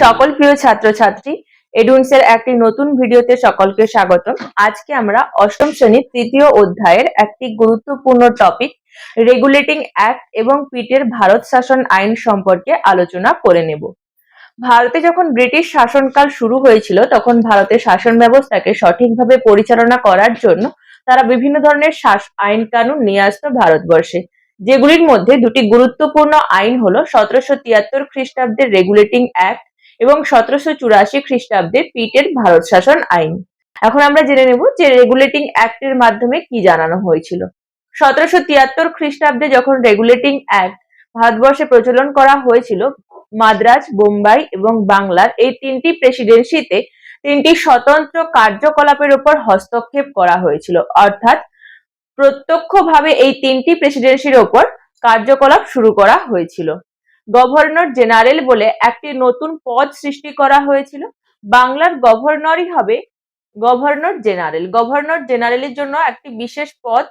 সকল প্রিয় ছাত্রছাত্রী, এডুন্সের একটি নতুন ভিডিওতে সকলকে স্বাগতম। আজকে আমরা অষ্টম শ্রেণির তৃতীয় অধ্যায়ের একটি গুরুত্বপূর্ণ টপিক রেগুলেটিং অ্যাক্ট এবং পিটের ভারত শাসন আইন সম্পর্কে আলোচনা করে নেব। ভারতে যখন ব্রিটিশ শাসনকাল শুরু হয়েছিল, তখন ভারতের শাসন ব্যবস্থাকে সঠিকভাবে পরিচালনা করার জন্য তারা বিভিন্ন ধরনের আইন কানুন নিয়ে আসতো ভারতবর্ষে। যেগুলির মধ্যে দুটি গুরুত্বপূর্ণ আইন হলো সতেরোশো তিয়াত্তর খ্রিস্টাব্দের রেগুলেটিং অ্যাক্ট এবং সতেরোশো চুরাশি খ্রিস্টাব্দে পিটের ভারত শাসন আইন। এখন আমরা জেনে নেব যে রেগুলেটিং অ্যাক্টের মাধ্যমে কি জানানো হয়েছিল। সতেরোশো তিয়াত্তর খ্রিস্টাব্দে যখন রেগুলেটিং অ্যাক্ট ভারতবর্ষে প্রচলন করা হয়েছিল, মাদ্রাজ, বোম্বাই এবং বাংলার এই তিনটি প্রেসিডেন্সিতে তিনটি স্বতন্ত্র কার্যকলাপের উপর হস্তক্ষেপ করা হয়েছিল। অর্থাৎ প্রত্যক্ষভাবে এই তিনটি প্রেসিডেন্সির ওপর কার্যকলাপ শুরু করা হয়েছিল। গভর্নর জেনারেল বলে একটি নতুন পদ সৃষ্টি করা হয়েছিল। বাংলার গভর্নরই হবে গভর্নর জেনারেল। গভর্নর জেনারেলের জন্য একটি বিশেষ পদ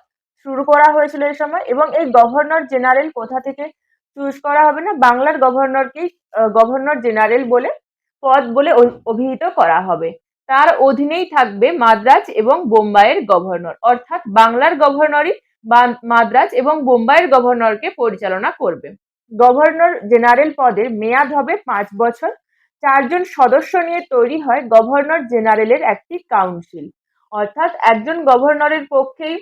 শুরু করা হয়েছিল এই সময় এবং এই গভর্নর জেনারেল কোথা থেকে চুজ করা হবে না? বাংলার গভর্নরকেই গভর্নর জেনারেল বলে পদ বলে অভিহিত করা হবে। তার অধীনেই থাকবে মাদ্রাজ এবং বোম্বাইয়ের গভর্নর। অর্থাৎ বাংলার গভর্নরই মাদ্রাজ এবং বোম্বাইয়ের গভর্নরকে পরিচালনা করবে। গভর্নর জেনারেল পদের মেয়াদ হবে পাঁচ বছর। চারজন সদস্য নিয়ে তৈরি হয় গভর্নর জেনারেলের একটি কাউন্সিল। অর্থাৎ একজন গভর্নরের পক্ষেই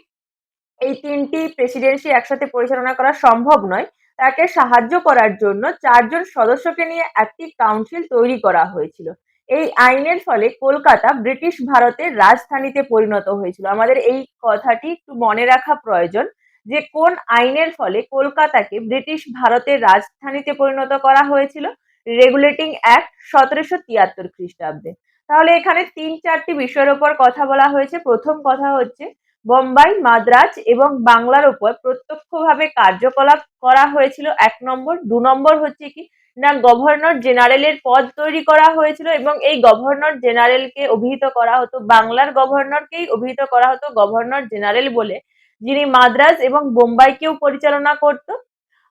এই তিনটি প্রেসিডেন্সি একসাথে পরিচালনা করা সম্ভব নয়। তাকে সাহায্য করার জন্য চারজন সদস্যকে নিয়ে একটি কাউন্সিল তৈরি করা হয়েছিল। এই আইনের ফলে কলকাতা ব্রিটিশ ভারতের রাজধানীতে পরিণত হয়েছিল। আমাদের এই কথাটি একটু মনে রাখা প্রয়োজন। যে কোন আইনের ফলে কলকাতাকে ব্রিটিশ ভারতের রাজধানীতে পরিণত করা হয়েছিল, রেগুলেটিং অ্যাক্ট সতেরোশো তিয়াত্তর খ্রিস্টাব্দে। তাহলে এখানে তিন চারটি বিষয়ের উপর কথা বলা হয়েছে। প্রথম কথা হচ্ছে, বোম্বাই, মাদ্রাজ এবং বাংলার উপর প্রত্যক্ষভাবে কার্যকলাপ করা হয়েছিল। এক নম্বর। দু নম্বর হচ্ছে কি, না গভর্নর জেনারেলের পদ তৈরি করা হয়েছিল এবং এই গভর্নর জেনারেলকে অভিহিত করা হতো, বাংলার গভর্নরকেই অভিহিত করা হতো, গভর্নর জেনারেল বলে যিনি মাদ্রাজ এবং বোম্বাইকেও পরিচালনা করত।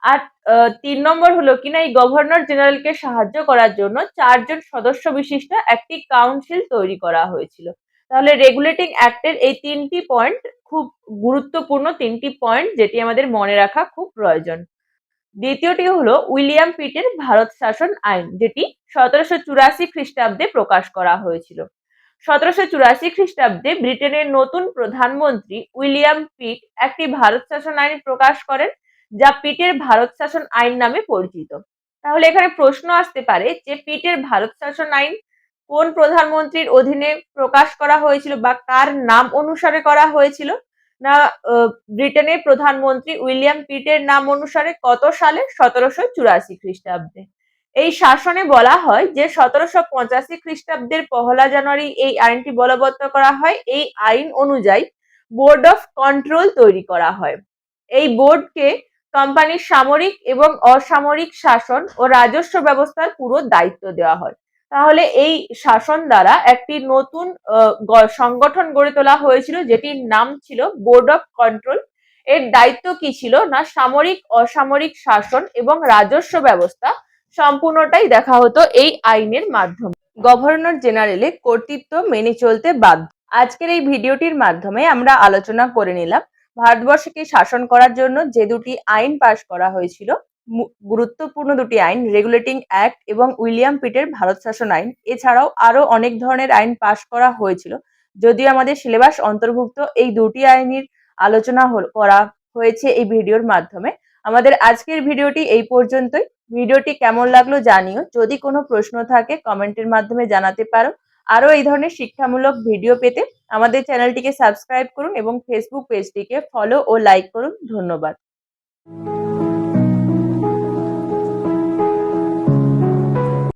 আর তিন নম্বর হলো কিনা, এই গভর্নর জেনারেলকে সাহায্য করার জন্য চারজন সদস্য বিশিষ্ট একটি কাউন্সিল তৈরি করা হয়েছিল। তাহলে রেগুলেটিং অ্যাক্টের এই তিনটি পয়েন্ট খুব গুরুত্বপূর্ণ তিনটি পয়েন্ট যেটি আমাদের মনে রাখা খুব প্রয়োজন। দ্বিতীয়টি হলো উইলিয়াম পিটের ভারত শাসন আইন, যেটি সতেরোশো চুরাশি খ্রিস্টাব্দে প্রকাশ করা হয়েছিল। সতেরোশো চুরাশি খ্রিস্টাব্দে ব্রিটেনের নতুন প্রধানমন্ত্রী উইলিয়াম পিট একটি ভারত শাসন আইন প্রকাশ করেন, যা পিটের ভারত শাসন আইন নামে পরিচিত। তাহলে এখানে প্রশ্ন আসতে পারে যে পিটের ভারত শাসন আইন কোন প্রধানমন্ত্রীর অধীনে প্রকাশ করা হয়েছিল বা কার নাম অনুসারে করা হয়েছিল? না ব্রিটেনের প্রধানমন্ত্রী উইলিয়াম পিটের নাম অনুসারে কত সালে? সতেরোশো চুরাশি খ্রিস্টাব্দে। এই শাসনে বলা হয় যে সতেরোশো পঁচাশি খ্রিস্টাব্দের পহলা জানুয়ারি এই আইনটি বলবৎ করা হয়। এই আইন অনুযায়ী বোর্ড অফ কন্ট্রোল তৈরি করা হয়। এই বোর্ডকে কোম্পানির সামরিক এবং অসামরিক শাসন ও রাজস্ব ব্যবস্থার পুরো দায়িত্ব দেওয়া হয়। তাহলে এই শাসন দ্বারা একটি নতুন সংগঠন গড়ে তোলা হয়েছিল যেটির নাম ছিল বোর্ড অফ কন্ট্রোল। এর দায়িত্ব কি ছিল? না সামরিক, অসামরিক শাসন এবং রাজস্ব ব্যবস্থা সম্পূর্ণটাই দেখা হতো এই আইনের মাধ্যমে। গভর্নর জেনারেলের কর্তৃত্ব মেনে চলতে বাধ্য। আজকের এই ভিডিওটির মাধ্যমে আমরা আলোচনা করে নিলাম, ভারতবর্ষকে শাসন করার জন্য যে দুটি আইন পাশ করা হয়েছিল গুরুত্বপূর্ণ দুটি আইন, রেগুলেটিং অ্যাক্ট এবং উইলিয়াম পিটের ভারত শাসন আইন। এছাড়াও আরও অনেক ধরনের আইন পাশ করা হয়েছিল, যদিও আমাদের সিলেবাস অন্তর্ভুক্ত এই দুটি আইনের আলোচনা করা হয়েছে এই ভিডিওর মাধ্যমে। আমাদের আজকের ভিডিওটি এই পর্যন্তই। ভিডিওটি কেমন লাগল জানিও। যদি কোনো প্রশ্ন থাকে, কমেন্টের মাধ্যমে জানাতে পারো। আরও এই ধরনের শিক্ষামূলক ভিডিও পেতে আমাদের চ্যানেলটিকে সাবস্ক্রাইব করুন এবং ফেসবুক পেজটিকে ফলো ও লাইক করুন। ধন্যবাদ।